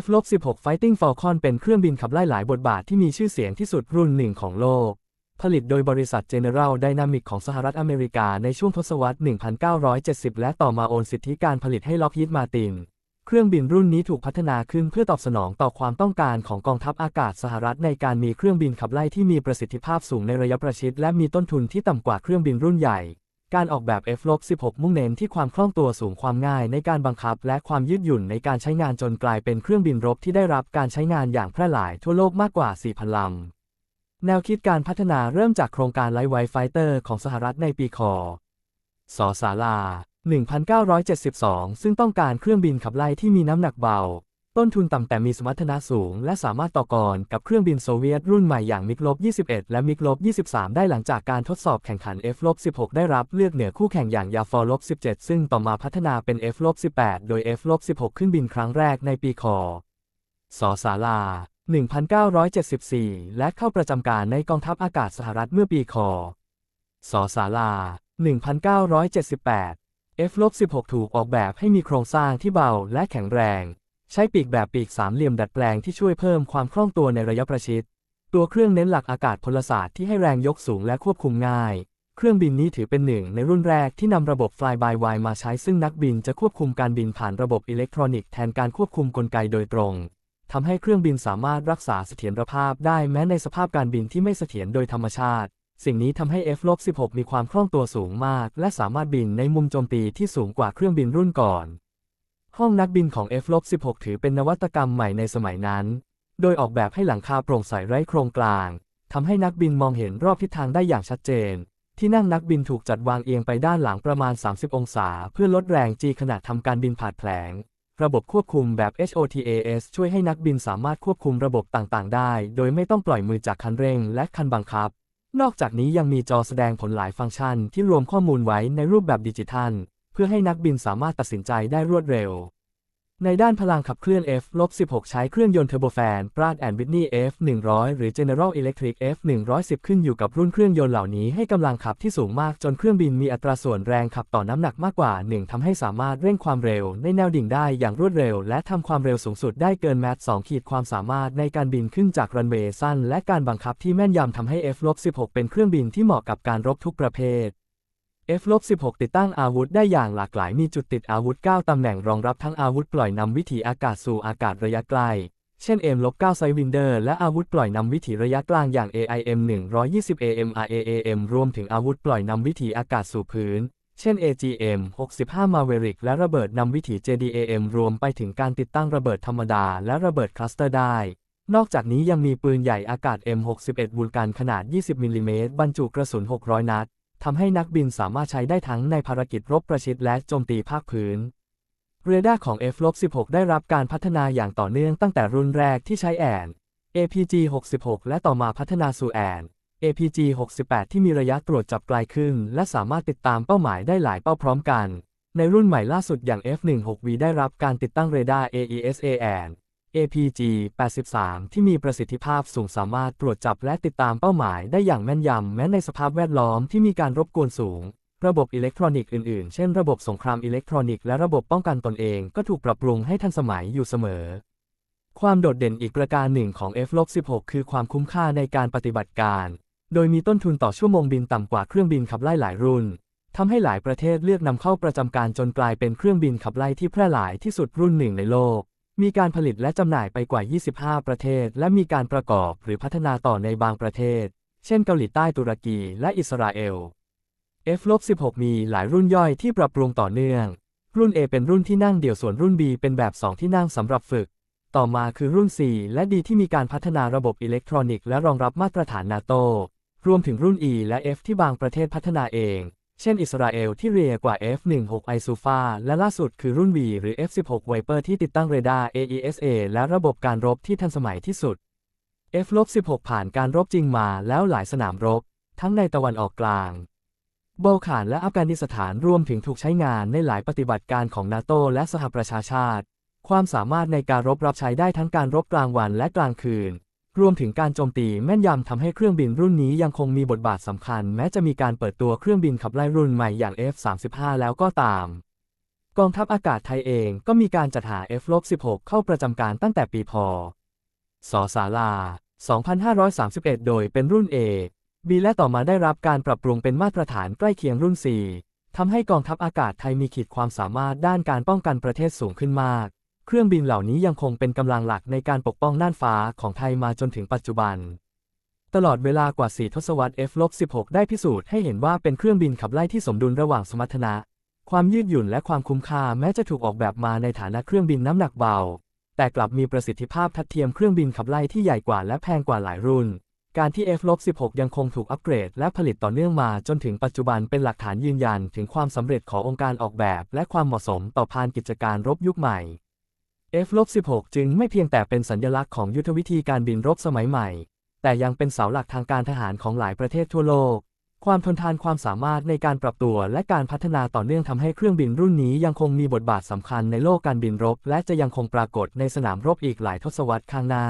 F-16 Fighting Falcon เป็นเครื่องบินขับไล่หลายบทบาทที่มีชื่อเสียงที่สุดรุ่นหนึ่งของโลก ผลิตโดยบริษัท General Dynamics ของสหรัฐอเมริกาในช่วงทศวรรษ 1970 และต่อมาโอนสิทธิการผลิตให้ Lockheed Martin เครื่องบินรุ่นนี้ถูกพัฒนาขึ้นเพื่อตอบสนองต่อความต้องการของกองทัพอากาศสหรัฐในการมีเครื่องบินขับไล่ที่มีประสิทธิภาพสูงในระยะประชิด และมีต้นทุนที่ต่ำกว่าเครื่องบินรุ่นใหญ่ การออกแบบ F-16 มุ่งเน้นที่ความคล่องตัวสูงความง่ายในการบังคับ และความยืดหยุ่นในการใช้งานจนกลายเป็นเครื่องบินรบที่ได้รับการใช้งานอย่างแพร่หลายทั่วโลกมากกว่า 4,000 ลำ แนวคิดการพัฒนาเริ่มจากโครงการไลท์ไวท์ไฟเตอร์ของสหรัฐในปีคศศาลา 1972 ซึ่งต้องการเครื่องบินขับไล่ที่มีน้ำหนักเบา ต้นทุนต่ำแต่มีสมรรถนะสูง และสามารถต่อกรกับเครื่องบินโซเวียตรุ่นใหม่อย่างมิกลบ21 และมิกลบ23 ได้หลังจากการทดสอบแข่งขัน F-16 ได้รับเลือกเหนือคู่แข่งอย่างยาฟอลบ17 ซึ่งต่อมาพัฒนาเป็น F-18 โดย F-16 ขึ้นบินครั้งแรกในปีคศศาลา 1974 และเข้าประจำการในกองทัพอากาศสหรัฐเมื่อปีคศศาลา 1978 F-16 ถูกออกแบบให้มีโครงสร้างที่เบาและแข็งแรง ใช้ปีกแบบปีกสามเหลี่ยมดัดแปลงที่ช่วยเพิ่มความคล่องตัวในระยะประชิด ตัวเครื่องเน้นหลักอากาศพลศาสตร์ที่ให้แรงยกสูงและควบคุมง่าย เครื่องบินนี้ถือเป็นหนึ่งในรุ่นแรกที่นำระบบ Fly by Wire มาใช้ซึ่งนักบินจะควบคุมการบินผ่านระบบอิเล็กทรอนิกส์แทนการควบคุมกลไกโดยตรงทำให้เครื่องบินสามารถรักษาเสถียรภาพได้แม้ในสภาพการบินที่ไม่เสถียรโดยธรรมชาติ สิ่งนี้ทำให้ F-16 มีความคล่องตัวสูงมาก และสามารถบินในมุมโจมตีที่สูงกว่าเครื่องบินรุ่นก่อน ห้องนักบินของ F-16 ถือเป็นนวัตกรรมใหม่ในสมัยนั้น โดยออกแบบให้หลังคาโปร่งใสไร้โครงกลางทำให้นักบินมองเห็นรอบทิศทางได้อย่างชัดเจน ที่นั่งนักบินถูกจัดวางเอียงไปด้านหลังประมาณ 30 องศา เพื่อลดแรงจีขณะทำการบินผาดแผลง ระบบควบคุมแบบ HOTAS ช่วยให้นักบินสามารถควบคุมระบบต่างๆ ได้ โดยไม่ต้องปล่อยมือจากคันเร่งและคันบังคับ นอกจากนี้ยังมีจอแสดงผลหลายฟังก์ชันที่รวมข้อมูลไว้ในรูปแบบดิจิทัล เพื่อให้นักบินสามารถตัดสินใจได้รวดเร็ว ในด้านพลังขับเคลื่อน F-16 ใช้เครื่องยนต์เทอร์โบแฟน Pratt Whitney F100 หรือ General Electric F110 ขึ้นอยู่กับรุ่นเครื่องยนต์เหล่านี้ให้กำลังขับที่สูงมากจนเครื่องบินมีอัตราส่วนแรงขับต่อน้ำหนักมากกว่า 1ทำให้สามารถเร่งความเร็วในแนวดิ่งได้อย่างรวดเร็ว และทำความเร็วสูงสุดได้เกินแมท2ขีดความสามารถในการบินขึ้นจากรันเวย์สั้น และการบังคับที่แม่นยำทำให้ F-16 เป็นเครื่องบินที่เหมาะกับการรบทุกประเภท F-16 ติดตั้งอาวุธได้อย่างหลากหลายมีจุดติดอาวุธ 9 ตำแหน่งรองรับทั้งอาวุธปล่อยนำวิถีอากาศสู่อากาศระยะไกล เช่น M-9 ไซวินเดอร์และอาวุธปล่อยนำวิถีระยะกลางอย่าง AIM 120 AMRAAM รวมถึงอาวุธปล่อยนำวิถีอากาศสู่พื้น เช่น AGM 65 Maverick และระเบิดนำวิถี JDAM รวมไปถึงการติดตั้งระเบิดธรรมดาและระเบิดคลัสเตอร์ได้นอกจากนี้ยังมีปืนใหญ่อากาศ M61 วูลกันขนาด 20 มิลลิเมตรบรรจุกระสุน 600 นัด ทำให้นักบินสามารถใช้ได้ทั้งในภารกิจรบประชิดและโจมตีภาคพื้น เรดาร์ของ F-16 ได้รับการพัฒนาอย่างต่อเนื่องตั้งแต่รุ่นแรกที่ใช้แอน APG 66 และต่อมาพัฒนาสู่แอน APG 68 ที่มีระยะตรวจจับไกลขึ้น และสามารถติดตามเป้าหมายได้หลายเป้าพร้อมกัน ในรุ่นใหม่ล่าสุดอย่าง F16V ได้รับการติดตั้งเรดาร์ AESA and APG 83 ที่มีประสิทธิภาพสูงสามารถตรวจจับและติดตามเป้าหมายได้อย่างแม่นยำแม้ในสภาพแวดล้อมที่มีการรบกวนสูง ระบบอิเล็กทรอนิกส์อื่นๆ เช่นระบบสงครามอิเล็กทรอนิกส์และระบบป้องกันตนเองก็ถูกปรับปรุงให้ทันสมัยอยู่เสมอ ความโดดเด่นอีกประการหนึ่งของ F-16 คือความคุ้มค่าในการปฏิบัติการ โดยมีต้นทุนต่อชั่วโมงบินต่ำกว่าเครื่องบินขับไล่หลายรุ่นทำให้หลายประเทศเลือกนำเข้าประจำการจนกลายเป็นเครื่องบินขับไล่ที่แพร่หลายที่สุดรุ่นหนึ่งในโลก มีการผลิตและจำหน่ายไปกว่า 25 ประเทศ และมีการประกอบหรือพัฒนาต่อในบางประเทศ เช่นเกาหลีใต้ตุรกีและอิสราเอล F-16 มีหลายรุ่นย่อยที่ปรับปรุงต่อเนื่อง รุ่น A เป็นรุ่นที่นั่งเดี่ยวส่วนรุ่น B เป็นแบบ 2 ที่นั่งสำหรับฝึก ต่อมาคือรุ่น C และ D ที่มีการพัฒนาระบบอิเล็กทรอนิกส์และรองรับมาตรฐานนาโตรวมถึงรุ่น E และ F ที่บางประเทศพัฒนาเอง เช่นอิสราเอลที่เรียกว่า F16 i s u f a และล่าสุดคือรุ่น V หรือ F16 Viper ที่ติดตั้งเรดาร์ AESA และระบบการรบที่ทันสมัยที่สุด F-16 ผ่านการรบจริงมาแล้วหลายสนามรบ ทั้งในตะวันออกกลางบอลข่านและอัฟกานิสถานรวมถึงถูกใช้งานในหลายปฏิบัติการของนาโตและสหประชาชาติ ความสามารถในการรบรับใช้ได้ทั้งการรบกลางวันและกลางคืน รวมถึงการโจมตีแม่นยำทำให้เครื่องบินรุ่นนี้ยังคงมีบทบาทสำคัญ แม้จะมีการเปิดตัวเครื่องบินขับไล่รุ่นใหม่อย่าง F-35 แล้วก็ตาม กองทัพอากาศไทยเองก็มีการจัดหา F-16 เข้าประจำการตั้งแต่ปีพ.ศศาลา 2531 โดยเป็นรุ่น A B และต่อมาได้รับการปรับปรุงเป็นมาตรฐานใกล้เคียงรุ่น C ทำให้กองทัพอากาศไทยมีขีดความสามารถด้านการป้องกันประเทศสูงขึ้นมาก เครื่องบินเหล่านี้ยังคงเป็นกำลังหลักในการปกป้องน่านฟ้าของไทยมาจนถึงปัจจุบัน ตลอดเวลากว่า 4 ทศวรรษ F-16 ได้พิสูจน์ให้เห็นว่าเป็นเครื่องบินขับไล่ที่สมดุลระหว่างสมรรถนะ ความยืดหยุ่นและความคุ้มค่าแม้จะถูกออกแบบมาในฐานะเครื่องบินน้ำหนักเบา แต่กลับมีประสิทธิภาพทัดเทียมเครื่องบินขับไล่ที่ใหญ่กว่าและแพงกว่าหลายรุ่น การที่ F-16 ยังคงถูกอัปเกรด และผลิตต่อเนื่องมาจนถึงปัจจุบันเป็นหลักฐานยืนยัน ถึงความสำเร็จขององค์การออกแบบ และความเหมาะสมต่อพานกิจการรบยุคใหม่ F-16 จึงไม่เพียงแต่เป็นสัญลักษณ์ของยุทธวิธีการบินรบสมัยใหม่ แต่ยังเป็นเสาหลักทางการทหารของหลายประเทศทั่วโลก ความทนทานความสามารถในการปรับตัวและการพัฒนาต่อเนื่องทำให้เครื่องบินรุ่นนี้ยังคงมีบทบาทสำคัญในโลกการบินรบ และจะยังคงปรากฏในสนามรบอีกหลายทศวรรษข้างหน้า